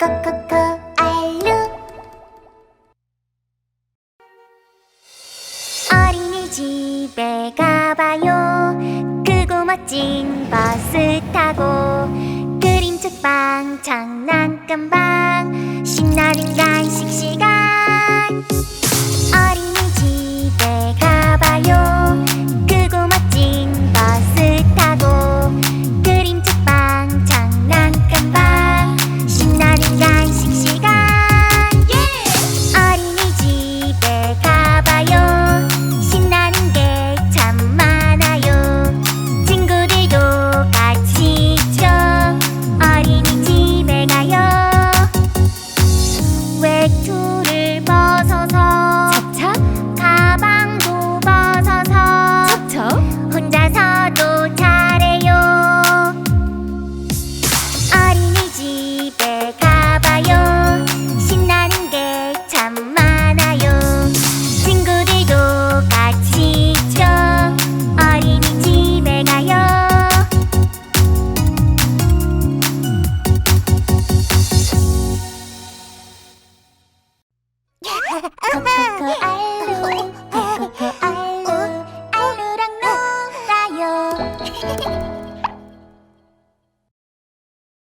코코코 알루. 어린이집에 가봐요. 크고 멋진 버스 타고. 그림 책방 장난감 방 可可可爱。